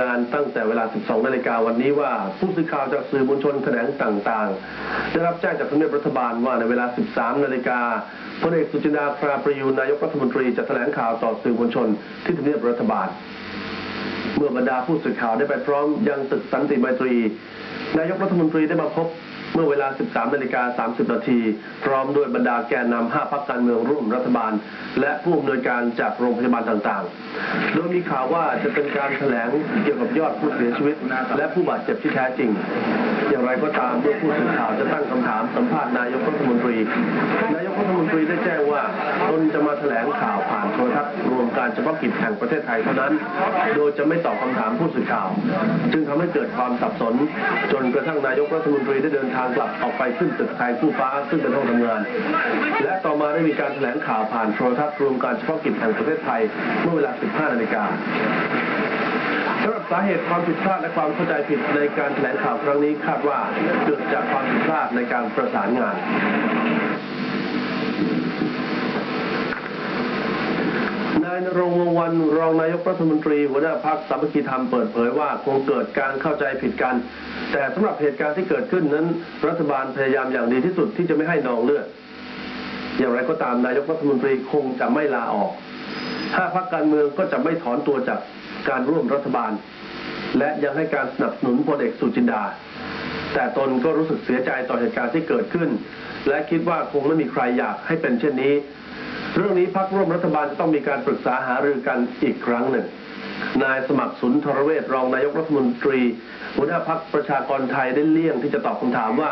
งานตั้งแต่เวลา 12 นาฬิกาวันนี้ว่าผู้สื่อข่าวจากสื่อมวลชนแขนงต่างๆ ได้รับแจ้งจากทำเนียบรัฐบาลว่าในเวลา 13 นาฬิกาพลเอกสุจินดาคราประยูนนายกรัฐมนตรีจะแถลงข่าวต่อสื่อมวลชนที่ทำเนียบรัฐบาล เมื่อบรรดาผู้สื่อข่าวได้ไปพร้อมยังตึกสันติไมตรี นายกรัฐมนตรีได้มาพบ เมื่อเวลา 13นาฬิกา30 นาที พร้อมด้วยบรรดาแกนนำ5พรรคการเมืองร่วมรัฐบาล และผู้อำนวยการจากโรงพยาบาลต่างๆ โดยมีข่าวว่าจะเป็นการแถลงเกี่ยวกับยอดผู้เสียชีวิต และผู้บาดเจ็บที่แท้จริง อย่างไรก็ตามเมื่อผู้สื่อข่าวจะตั้งคำถามสัมภาษณ์นายกรัฐมนตรี มาแถลงข่าวผ่านโทรทัศน์รวมการเฉพาะกิจแห่งประเทศไทยเท่านั้น โดยจะไม่ตอบคำถามผู้สื่อข่าว จึงทำให้เกิดความสับสน จนกระทั่งนายกรัฐมนตรีได้เดินทางกลับออกไปขึ้นตึกไทยคู่ฟ้าซึ่งเป็นห้องทำงาน และต่อมาได้มีการแถลงข่าวผ่านโทรทัศน์รวมการเฉพาะกิจแห่งประเทศไทยเมื่อเวลา 15 นาฬิกาสำหรับสาเหตุความผิดพลาดและความเข้าใจผิดในการแถลงข่าวครั้งนี้คาดว่าเกิดจากความผิดพลาดในการประสานงาน นายน รงวงวันรองนายกรัฐมนตรีหัวหน้าพักสามัคคีธรรมเปิดเผยว่าคงเกิดการเข้าใจผิดกัน แต่สำหรับเหตุการณ์ที่เกิดขึ้นนั้น รัฐบาลพยายามอย่างดีที่สุดที่จะไม่ให้นองเลือด อย่างไรก็ตามนายกรัฐมนตรีคงจะไม่ลาออก ถ้าพักการเมืองก็จะไม่ถอนตัวจากการร่วมรัฐบาล และยังให้การสนับสนุนพลเอกสุจินดา แต่ตนก็รู้สึกเสียใจต่อเหตุการณ์ที่เกิดขึ้น และคิดว่าคงไม่มีใครอยากให้เป็นเช่นนี้ เรื่องนี้พักร่วมรัฐบาลจะต้องมีการปรึกษาหารือกันอีกครั้งหนึ่ง นายสมัครสุนทรเวชรองนายกรัฐมนตรี หัวหน้าพักประชากรไทยได้เลี่ยงที่จะตอบคำถามว่า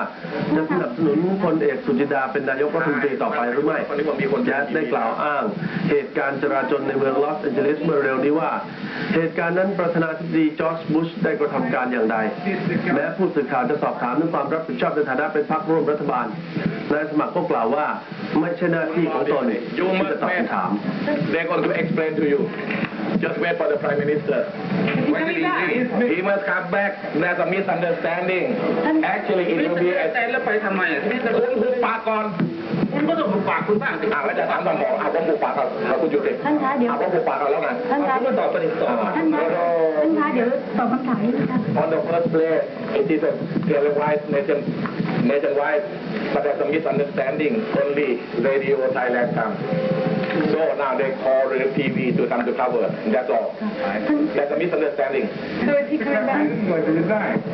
จะสนับสนุนพลเอกสุจินดาเป็นนายกรัฐมนตรีต่อไปหรือไม่และได้กล่าวอ้าง เหตุการณ์จราจนในเมืองลอสแอนเจลิสเมื่อเร็วนี้ว่า เหตุการณ์นั้นประธานาธิบดีจอร์จบุชได้กระทำการอย่างใด แม้ผู้สื่อข่าวจะสอบถามถึงความรับผิดชอบในฐานะเป็นพรรคร่วมรัฐบาลนายสมัครก็กล่าวว่าไม่ใช่หน้าที่ของตน You ที่ must จะตอบ wait. คำถาม They're going to explain to you. Just wait for the Prime Minister. When it is, he must come back. There's a misunderstanding. Actually, it will be a แต่แล้วไปทำไมอะที่นี่คุณหุบปากก่อนคุณ ก็ต้องหุบปากคุณบ้างสิอ่าแล้วจะถามตอนบอกอ่าผมหุบปากก่อนแล้วคุณหยุดดิท่านคะเดี๋ยวอ่าผมหุบปากก่อนแล้วไงท่านคะคุณก็ตอบประเด็นต่อท่านคะท่านคะเดี๋ยวตอบคำถามนิดนึงค่ะ On the first place, it is a televised nation, nationwide, but there's a misunderstanding. Only Radio Thailand come. So now they call the TV to come to cover. That's all. That's a misunderstanding. โดยที่เคยได้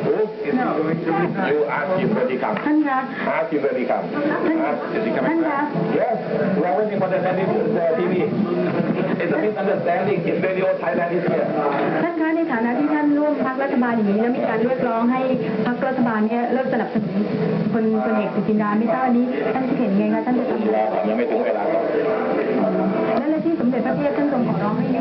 Who? You ask him when he comes. ท่านคะ Ask him when he comes. ท่าน Ask is he ท่าน coming คะ back? Yes. We are waiting for the TV. It's a misunderstanding. It's Radio Thailand is here. ท่านคะในฐานะที่ท่านร่วมพักรัฐบาลอย่างนี้แล้วมีการเรียกร้องให้พักรัฐบาลเนี่ยเลิกสนับสนุนคนคนเอกสุจินดาไม่ทราบอันนี้ท่านคิดเห็นยังไงคะท่านจะทำรอก่อนยัง และแลที่สมเด็จพระเทพท่านทรงขอร้องให้